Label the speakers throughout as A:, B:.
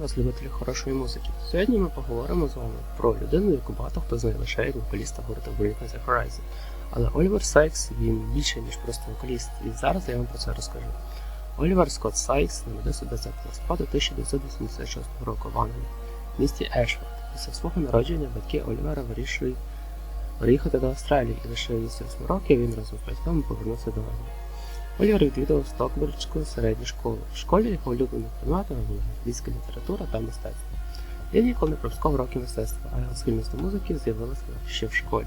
A: вас, любителі хорошої музики. Сьогодні ми поговоримо з вами про людину, яку багато хто знає лише як вокаліста гурту Bring Me The Horizon. Але Олівер Сайкс він більше, ніж просто вокаліст, і зараз я вам про це розкажу. Олівер Скотт Сайкс народився 10 листопада 1986 року в Англії, в місті Ешфорд. Після свого народження батьки Олівера вирішують переїхати до Австралії, і лише 8 років він разом з батьками повернувся до Англії. Олівер відвідував Стокбердську середню школу. В школі його улюбленими предметами були англійська література та мистецтво. Він ніколи не пропускав уроки мистецтва, а його схильність до музики з'явилася ще в школі.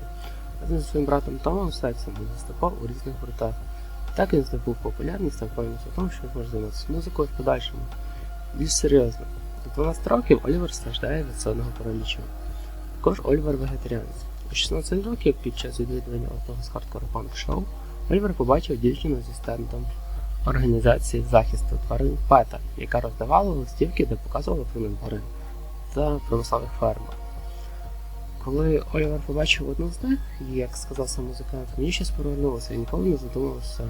A: Разом зі своїм братом Томом Сайксом він виступав у різних гуртах. Так він здобув популярність та впевненість у тому, що він може займатися музикою в подальшому. Більш серйозно. До 12 років Олівер страждає від сонного паралічу. Також Олівер вегетаріанець. У 16 років під час відвідування одного з хардкор Олівер побачив дівчину зі стендом організації захисту тварин ПЕТА, яка роздавала листівки, де показувала про тварин та промислових фермах. Коли Олівер побачив одну з них, як сказав сам музикант, мені щось повернулося і ніколи не задумувався,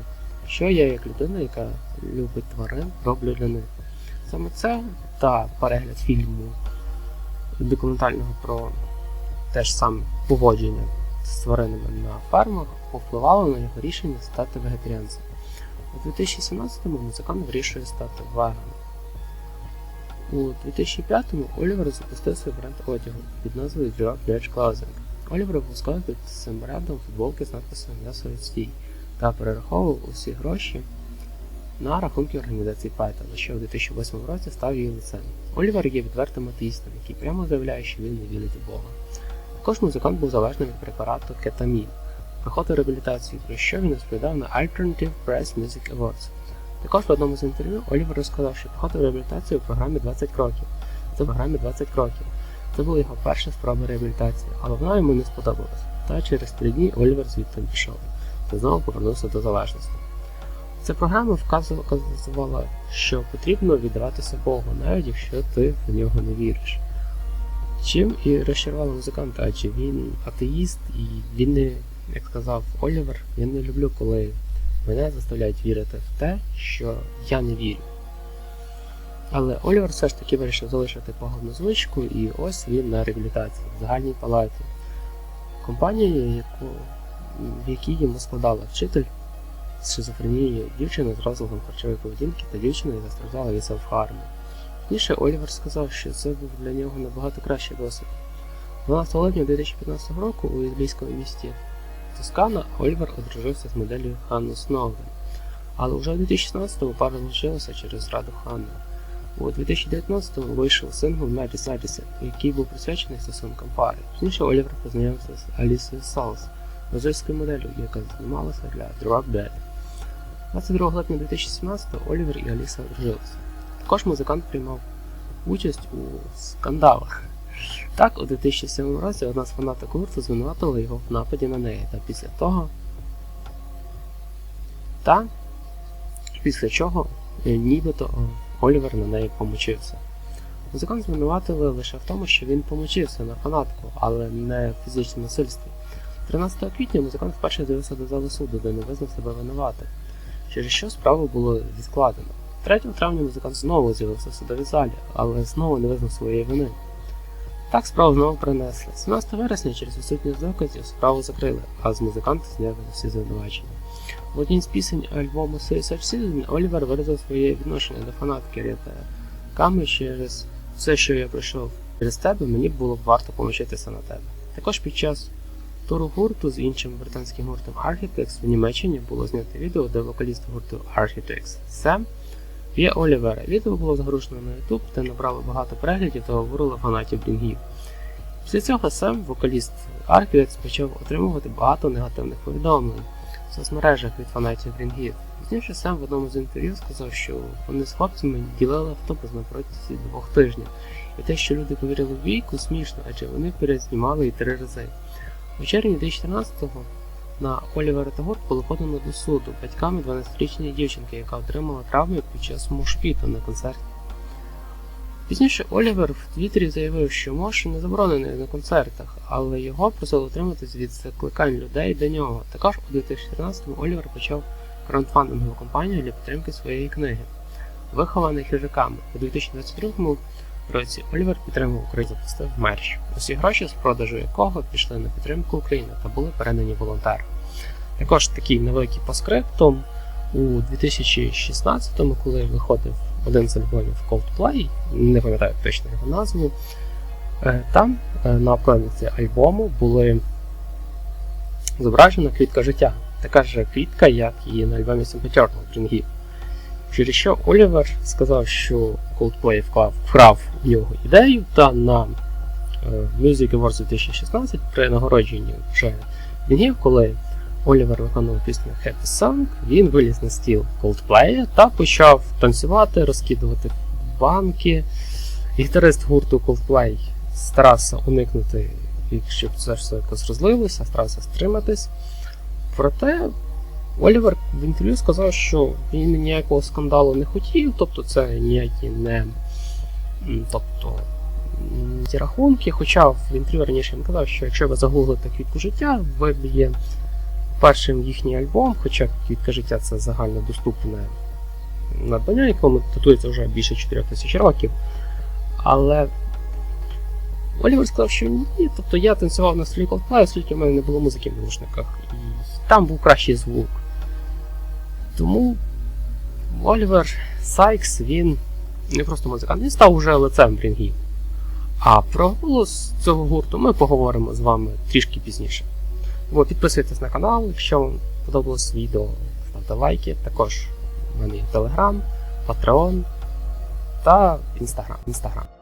A: що я, як людина, яка любить тварин, роблю для них. Саме це та перегляд фільму документального про те ж саме поводження з тваринами на фермах повпливало на його рішення стати вегетаріанцем. У 2017-му музикант вирішує стати веганом. У 2005-му Олівер запустив свій бренд одягу під назвою Drop Edge Clothing. Олівер випускав під цим брендом футболки з надписом «М'ясо відстій» та перераховував усі гроші на рахунки організації за що у 2008 році став її лицем. Олівер є відвертим атеїстом, який прямо заявляє, що він не вірить у Бога. Також музикант був залежним від препарату кетамін. Проходив реабілітацію, про що він розповідав на Alternative Press Music Awards. Також в одному з інтерв'ю Олівер розказав, що проходив реабілітацію у програмі 20 кроків. Це в програмі 20 кроків. Це була його перша спроба реабілітації, але вона йому не сподобалась. Та через три дні Олівер звідти пішов та знову повернувся до залежності. Ця програма вказувала, що потрібно віддаватися Богу, навіть якщо ти в нього не віриш. Чим і розчарувало музиканта, адже він атеїст і він не, як сказав Олівер, я не люблю, коли мене заставляють вірити в те, що я не вірю. Але Олівер все ж таки вирішив залишити погану звичку, і ось він на реабілітації в загальній палаті. Компанія, яку, в якій йому складала вчитель з шизофренією, дівчина з розладом харчової поведінки та дівчина, яка страждала від селфхарму. Пізніше Олівер сказав, що це був для нього набагато кращий досвід. 12 липня 2015 року у італійському місті Тоскана Олівер одружився з моделлю Ханну Сноуден. Але вже у 2016-му пара залишилася через зраду Ханни. У 2019-му вийшов сингл Madison Madison, який був присвячений стосункам пари. Пізніше Олівер познайомився з Алісою Салс, бразильською моделлю, яка знімалася для Drop Dead. 22 липня 2017-го Олівер і Аліса одружилися. Також музикант приймав участь у скандалах. Так, у 2007 році одна з фанаток гурту звинуватила його в нападі на неї, та після того. Та після чого е, нібито Олівер на неї помочився. Музикант звинуватили лише в тому, що він помочився на фанатку, але не в фізичному насильстві. 13 квітня музикант вперше з'явився до зали суду, де не визнав себе винуватим, через що справу було відкладено. 3 травня музикант знову з'явився в судовій залі, але знову не визнав своєї вини. Так справу знову принесли. 17 вересня через відсутність доказів справу закрили, а з музиканта зняли всі звинувачення. В одній з пісень альбому Suicide Season Олівер виразив своє відношення до фанатки Ріта Ками через все, що я пройшов через тебе, мені було б варто помочитися на тебе. Також під час туру гурту з іншим британським гуртом Architects в Німеччині було знято відео, де вокаліст гурту Architects Сем Є Олівера. Відео було загружено на YouTube, де набрало багато переглядів та говорило фанатів брінгів. Після цього Сем, вокаліст Architects, почав отримувати багато негативних повідомлень в соцмережах від фанатів брінгів. Пізніше Сем в одному з інтерв'ю сказав, що вони з хлопцями ділили автобус на протязі двох тижнів, і те, що люди повірили в бійку, смішно, адже вони перезнімали її три рази. У червні 2014-го на Олівера та Гурт було подано до суду батьками 12-річної дівчинки, яка отримала травми під час мошпіту на концерті. Пізніше Олівер в Твіттері заявив, що мош не заборонений на концертах, але його просили утриматись від закликань людей до нього. Також у 2014-му Олівер почав краундфандингову кампанію для підтримки своєї книги, вихований хижаками. У 2022-му році Олівер підтримав Україну запустив мерч, усі гроші з продажу якого пішли на підтримку України та були передані волонтерам. Також такий невеликий поскриптум у 2016-му, коли виходив один з альбомів Coldplay, не пам'ятаю точно його назву, е, там е, на обкладинці альбому були зображена квітка життя, така ж квітка, як і на альбомі Eternal Bring Через що Олівер сказав, що Coldplay вклав, вкрав у нього ідею, та на е, Music Awards 2016 при нагородженні вже Бінгів, коли Олівер виконував пісню Happy Song, він виліз на стіл Coldplay та почав танцювати, розкидувати банки. Гітарист гурту Coldplay старався уникнути, щоб це все якось розлилося, старався стриматись. Проте Олівер в інтерв'ю сказав, що він ніякого скандалу не хотів, тобто це ніякі не тобто, ті рахунки. Хоча в інтерв'ю раніше він казав, що якщо ви загуглите квітку життя, виб'є першим їхній альбом, хоча квітка життя це загальнодоступне надбання, якому татується вже більше 4 тисяч років. Але Олівер сказав, що ні, тобто я танцював на столі Coldplay, оскільки в мене не було музики в наушниках. І там був кращий звук. Тому Олівер Сайкс, він не просто музикант, він став уже лицем брінгів. А про голос цього гурту ми поговоримо з вами трішки пізніше. Тому підписуйтесь на канал, якщо вам подобалось відео, ставте лайки. Також в мене є Telegram, Patreon та. Instagram.